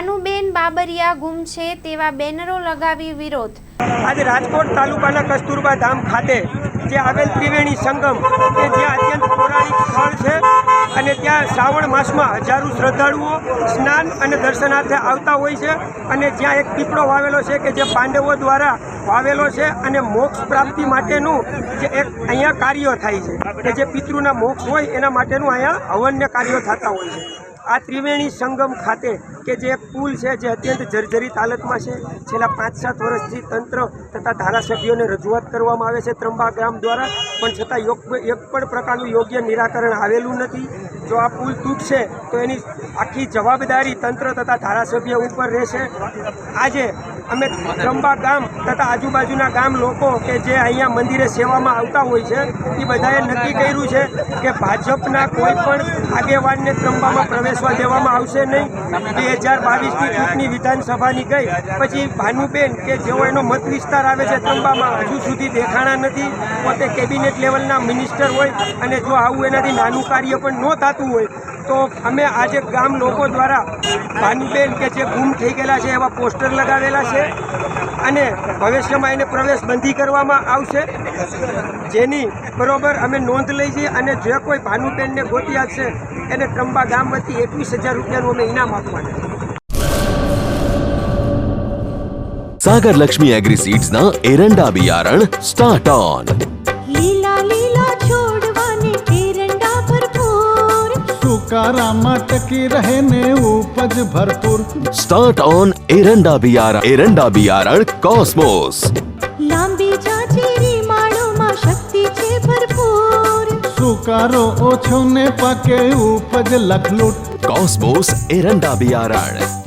ભાનુબેન બાબરિયા ગુમ છે તેવા બેનરો લગાવી વિરોધ. આજે રાજકોટ તાલુકાના કસ્તુરબા ધામ ખાતે જે આવેલ ત્રિવેણી સંગમ, કે જ્યાં અત્યંત પૌરાણિક સ્થળ છે, અને ત્યાં શ્રાવણ માસમાં હજારો શ્રદ્ધાળુઓ સ્નાન અને દર્શનાર્થે આવતા હોય છે, અને જ્યાં એક પીપળો વાવેલો છે કે જે પાંડવો દ્વારા વાવેલો છે, અને મોક્ષ પ્રાપ્તિ માટેનું જે એક અહીંયા કાર્ય થાય છે, કે જે પિતૃના મોક્ષ હોય એના માટેનું અહીંયા અવન્ય કાર્યો થતા હોય છે. આ ત્રિવેણી સંગમ ખાતે કે જે પુલ છે જે અત્યંત જર્જરિત હાલતમાં છે, છેલ્લા પાંચ સાત વર્ષથી તંત્ર તથા ધારાસભ્યોને રજૂઆત કરવામાં આવે છે ત્રંબા ગ્રામ દ્વારા, પણ છતાં એક પણ પ્રકારનું યોગ્ય નિરાકરણ આવેલું નથી. જો આ પુલ તૂટશે, તો એની આખી જવાબદારી તંત્ર તથા ધારાસભ્ય ઉપર રહેશે. આજે અમે ત્રંબા ગામ તથા આજુબાજુના ગામ લોકો કે જે અહીંયા મંદિરે સેવામાં આવતા હોય છે, એ બધાએ નક્કી કર્યું છે કે ભાજપના કોઈ પણ આગેવાનને ત્રંબામાં પ્રવેશવા દેવામાં આવશે નહીં. બે હજાર બાવીસની ચૂંટણી વિધાનસભાની ગઈ પછી ભાનુબેન કે જેઓ એનો મત વિસ્તાર આવે છે ત્રંબામાં, હજુ સુધી દેખાણા નથી. પોતે કેબિનેટ લેવલના મિનિસ્ટર હોય અને જો આવું એનાથી નાનું કાર્ય પણ ન થતું હોય, તો અમે આજે ગામ લોકો દ્વારા ભાનુબેન કે જે ગુમ થઈ ગયેલા છે એવા પોસ્ટર લગાવેલા છે. આવશે અને ભવિષ્યમાં એને પ્રવેશ બંધી કરવામાં આવશે. જેની બરોબર અમે નોંધ લઈ જઈએ અને જે કોઈ ભાનુબેનને ગોતી આપશે, એને ત્રંબા ગામ વતી એકવીસ હજાર રૂપિયાનું અમે ઇનામ આપવાના છે. સાગર લક્ષ્મી એગ્રીસીડ્સના એરંડા બિયારણ સ્ટાર્ટ ઓન. रामा की रहने उपज भरपूर। स्टार्ट ऑन एरंडा बियारण एरंडा बियारण कॉस्मोस माड़ो मा शक्ति के भरपूर। सुकारो ओछो ने पके उपज लखलूट। कॉस्मोस एरंडा बियारण